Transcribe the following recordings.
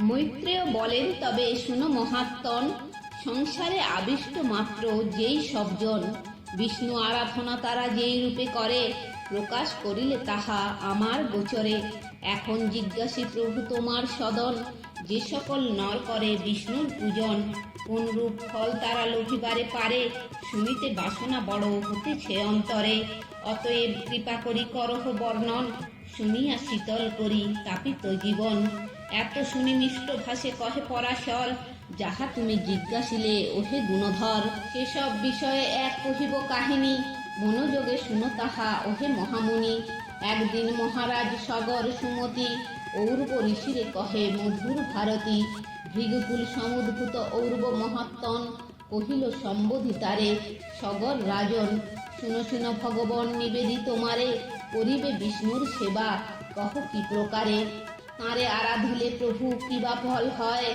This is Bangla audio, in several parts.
মৈত্রেয় বলেন তবে শুনো মহাত্মন সংসারে আবিষ্ট মাত্র যেই সবজন বিষ্ণু আরাধনা তারা যেই রূপে করে, প্রকাশ করিলে তাহা আমার গোচরে। এখন জিজ্ঞাসী, প্রভু তোমার সদন, যে সকল নর করে বিষ্ণুর পূজন, কোন রূপ ফল তারা লোভিবারে পারে? শুনিতে বাসনা বড় হতেছে অন্তরে। অতএব কৃপা করি করহ বর্ণন, শুনিয়া শীতল করি, তাপিত জীবন। এত শুনি মিষ্ট ভাষে কহে পরাশর যাহা তুমি জিজ্ঞাসিলে, ওহে গুণধর, সেসব বিষয়ে এক কহিব কাহিনী। মনোযোগে শুনো তাহা, ওহে মহামুনি। একদিন মহারাজ সগর সুমতি ঔর্ব ঋষিরে কহে, মধুর ভারতী, ভৃগুকুল সমুদ্ভূত ঔর্ব মহাত্মন, কহিল, সম্বোধি তারে, সগর রাজন, শুনো শুনো ভগবান নিবেদিত মারে, করিবে বিষ্ণুর সেবা, কহ কি প্রকারে? তাঁরে আরাধিলে প্রভু কিবা ফল হয়?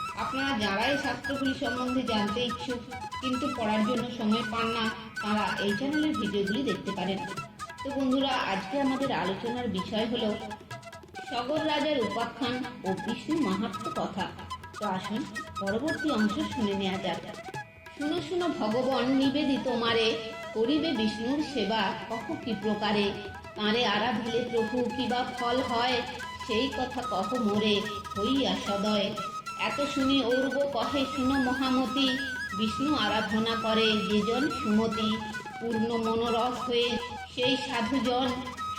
আপনারা যারা এই শাস্ত্রগুলি সম্বন্ধে জানতে ইচ্ছুক, কিন্তু পড়ার জন্য সময় পান না, তারা এই চ্যানেলের ভিডিওগুলি দেখতে পারেন। তো বন্ধুরা, আজকে আমাদের আলোচনার বিষয় হলো সগর রাজার উপাখ্যান ও বিষ্ণু মাহাত্ম কথা। তো আসুন, পরবর্তী অংশ শুনে নেওয়া যাক। শুনো শুনো ভগবান, নিবেদিত মারে, করিবে বিষ্ণুর সেবা, কহ কি প্রকারে? তাঁরে আরাধিলে প্রভু কিবা ফল হয়? সেই কথা কহ মোরে, হইয়া সদয়। এত শুনি ঔর্ব কহে, শুনো মহামতি, বিষ্ণু আরাধনা করে যেজন সুমতি। পূর্ণ মনোরথ হয়ে সেই সাধুজন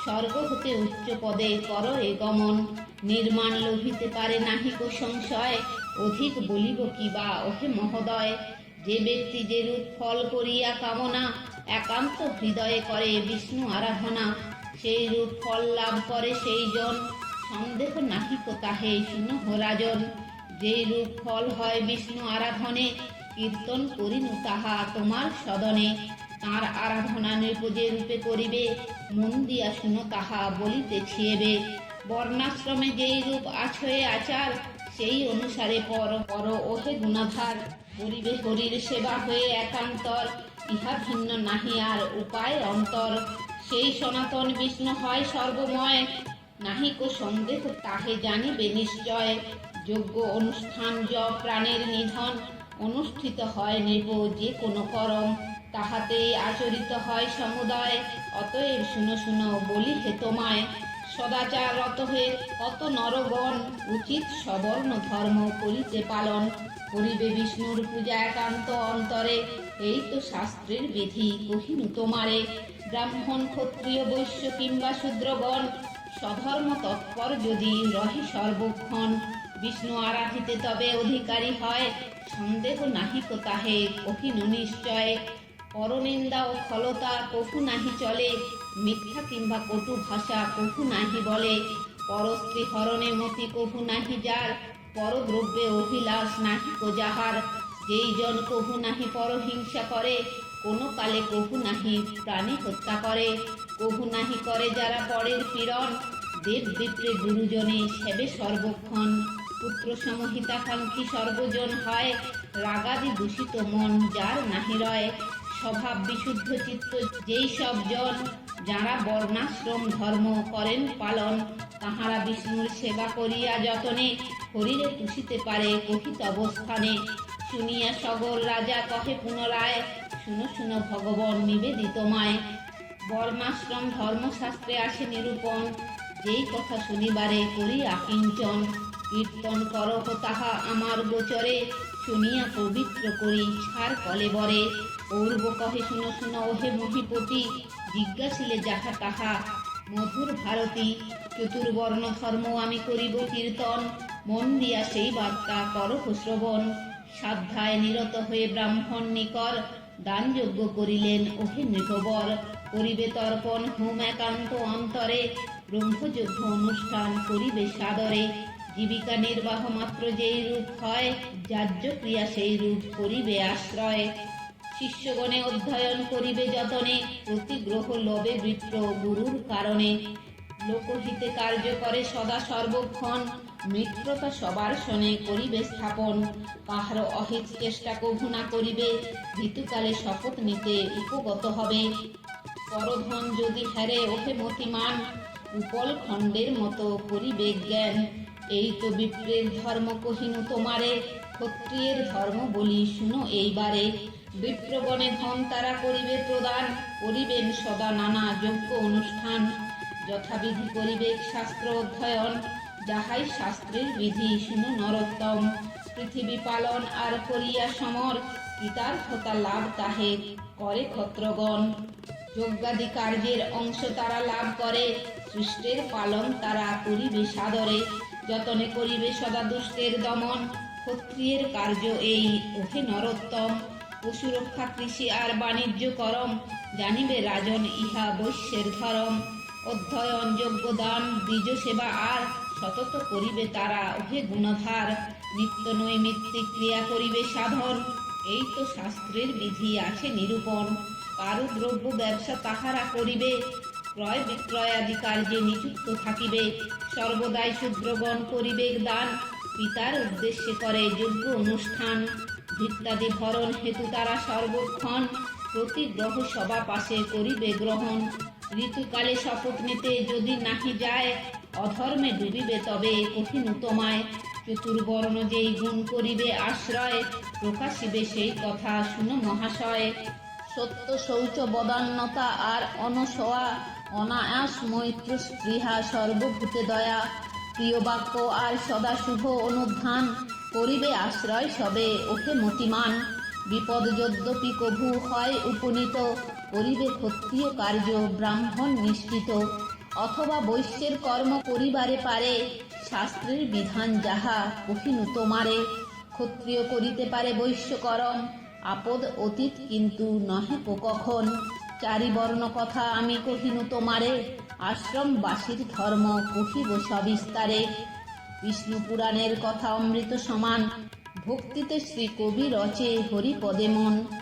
স্বর্গ হতে উচ্চ পদে কর এ গমন। নির্মাণ লোভিতে পারে নাহিক সংশয়, অধিক বলিব কি বা ওহে মহোদয়। যে ব্যক্তি যে রূপ ফল করিয়া কামনা, একান্ত হৃদয়ে করে বিষ্ণু আরাধনা। সেই রূপ ফল লাভ করে সেই জন সন্দেহ নাহিক তাহে, শুনো রাজন যেই রূপ ফল হয় বিষ্ণু আরাধনে, কীর্তন করিনু তাহা তোমার সদনে। তার আরাধনা নৃপজে রূপে করিবে, মন দিয়া শুনো তাহা বলিতেছিয়েবে বর্ণাশ্রমে যেই রূপ আছয়ে আচার, সেই অনুসারে পর পর ওহে গুণাধার। করিবে হরির সেবা হয়ে একান্তর, ইহা ভিন্ন নাহি আর উপায় অন্তর। সেই সনাতন বিষ্ণু হয় সর্বময় নাহিক সন্দেহ তাহে জানিবে নিশ্চয়। যোগ্য অনুষ্ঠান য প্রাণের নিধন অনুষ্ঠিত হয় নেব, যে কোনো করম তাহাতেই আচরিত হয় সমুদায়। অতএব শুনো শুনো, বলি হে তোমায় সদাচার রত হয়ে কত নরগণ উচিত সবর্ণ ধর্ম করিতে পালন। করিবে বিষ্ণুর পূজা একান্ত অন্তরে, এই তো শাস্ত্রের বিধি, কহিনু তোমারে। ব্রাহ্মণ, ক্ষত্রিয়, বৈশ্য কিংবা শূদ্রগণ স্বধর্ম তৎপর যদি রহে সর্বক্ষণ। বিষ্ণু আরাধিতে তবে অধিকারী হয়। সন্দেহ নাহিক তাহে, কহিনু নিশ্চয়। পরনিন্দা ও ফলতা কহু নাহি চলে। মিথ্যা কিংবা কটু ভাষা কহু নাহি বলে। পরস্ত্রী হরণে মতি কহু নাহি যার। পরদ্রব্যে অভিলাষ নাহি কো যাহার। যেই জন কহু নাহি পরহিংসা করে, কোনো কালে কহু নাহি প্রাণী হত্যা করে। কহু নাহি করে যারা পরের পীড়ন দেব বিপ্রে গুরুজনে সেবে সর্বক্ষণ। পুত্র সমহিতাকাঙ্ক্ষী সর্বজন হয়, রাগাদি দূষিত মন যার নাহি রয়। স্বভাব বিশুদ্ধ চিত্ত যেই সব জন, যারা বর্ণাশ্রম ধর্ম করেন পালন, তাহারা বিষ্ণুর সেবা করিয়া যতনে শরীরে তুষিতে পারে কহিত অবস্থানে। শুনিয়া সগর রাজা কহে পুনরায়, শুনো শুনো ভগবান নিবেদিত মায়। বর্ণাশ্রম ধর্মশাস্ত্রে আসে নিরূপণ, যেই কথা শুনিবারে করি আকিঞ্চন কীর্তন করহ তাহা আমার গোচরে। শুনিয়া পবিত্র করি ছাড় কলে বরে। পূর্ব কহে, শুনো শুনো, ওহে মহিপতি, জিজ্ঞাসিলে যাহা তাহা। মধুর ভারতী, চতুর্বর্ণ ধর্ম আমি করিব কীর্তন। মন দিয়া সেই বার্তা করহ শ্রবণ। সাধ্যায় নিরত হয়ে ব্রাহ্মণ নিকর দানযজ্ঞ করিলেন ওহে নৃপবর করিবে তর্পণ হোম একান্ত অন্তরে। ব্রহ্মযজ্ঞ অনুষ্ঠান করিবে সাদরে। জীবিকা নির্বাহ মাত্র যেই রূপ হয়, যাজ্য ক্রিয়া সেই রূপ করিবে আশ্রয়। শিষ্যগণে অধ্যয়ন করিবে যতনে প্রতিগ্রহ লবে বিপ্র গুরুর কারণে। লোকহিতে কার্য করে সদা সর্বক্ষণ, মিত্রতা সবার শনে করিবে স্থাপন। কাহার অহিত চেষ্টা কভু না করিবে ঋতুকালে শপথ নিতে উপগত হবে। পরধন যদি হেরে ওঠে মতিমান, উপল খণ্ডের মতো করিবে জ্ঞান। এই তো বিপ্রের ধর্ম কহিনু তোমারে, ক্ষত্রিয়ের ধর্ম বলি শুনো এইবারে। বিপ্রগণে ধন তারা করিবে প্রদান, করিবেন সদা নানা যোগ্য অনুষ্ঠান। যথাবিধি করিবে শাস্ত্র অধ্যয়ন, যাহাই শাস্ত্রের বিধি শুনো নরোত্তম। পৃথিবী পালন আর করিয়া সমর, কৃতার্থতা লাভ তাহে, করে ক্ষত্রগণ। যজ্ঞাদি কার্যের অংশ তারা লাভ করে, সৃষ্টের পালন তারা করিবে সাদরে। যতনে করিবে সদা দুষ্টের দমন, ক্ষত্রিয়ের কার্য এই ওহে নরোত্তম। পশুরক্ষা কৃষি আর বাণিজ্য করম, জানিবে রাজন ইহা বৈশ্যের ধরম। অধ্যয়ন যোগ্য দান, বীজ সেবা আর সতত করিবে তারা ওহে গুণধার। নিত্য নৈমিত্তিক ক্রিয়া করিবে সাধন, এই তো শাস্ত্রের বিধি আছে নিরূপণ। কারু দ্রব্য ব্যবসা তাহারা করিবে ক্রয় বিক্রয় আদি কার্যে নিযুক্ত থাকিবে, সর্বদাই শূদ্রগণ করিবে দান। পিতার উদ্দেশ্যে করে যোগ্য অনুষ্ঠান। ভিত্তাদি ভরণ হেতু তারা সর্বক্ষণ। প্রতি গ্রহ সভা পাশে করিবে গ্রহণ। ঋতুকালে শপথ নিতে যদি নাহি যায়, অধর্মে ডুবিবে তবে কঠিন তোমায় চতুর্বর্ণ যেই গুণ করিবে আশ্রয়, প্রকাশিবে সেই কথা শুনো মহাশয়। সত্য শৌচ বদান্যতা আর অনসয়া অনায়াস মৈত্র স্পৃহা সর্বভূতে দয়া। প্রিয় বাক্য আর সদা শুভ অনুধান, করিবে আশ্রয় সবে ওকে মতিমান। বিপদ যদ্যপি কভু হয় উপনীত, করিবে ক্ষত্রিয় কার্য ব্রাহ্মণ নিশ্চিত। অথবা বৈশ্যের কর্ম করিবারে পারে, শাস্ত্রের বিধান যাহা কহিনু তোমারে ক্ষত্রিয় করিতে পারে বৈশ্যকরম আপদ অতীত কিন্তু নহে কখন। চারি বর্ণ কথা আমি কহিনু তোমারে, আশ্রমবাসীর ধর্ম কহিব সবিস্তারে। বিষ্ণু পুরাণের কথা অমৃত সমান, ভক্তিতে শ্রী কবি রচে হরিপদে মন।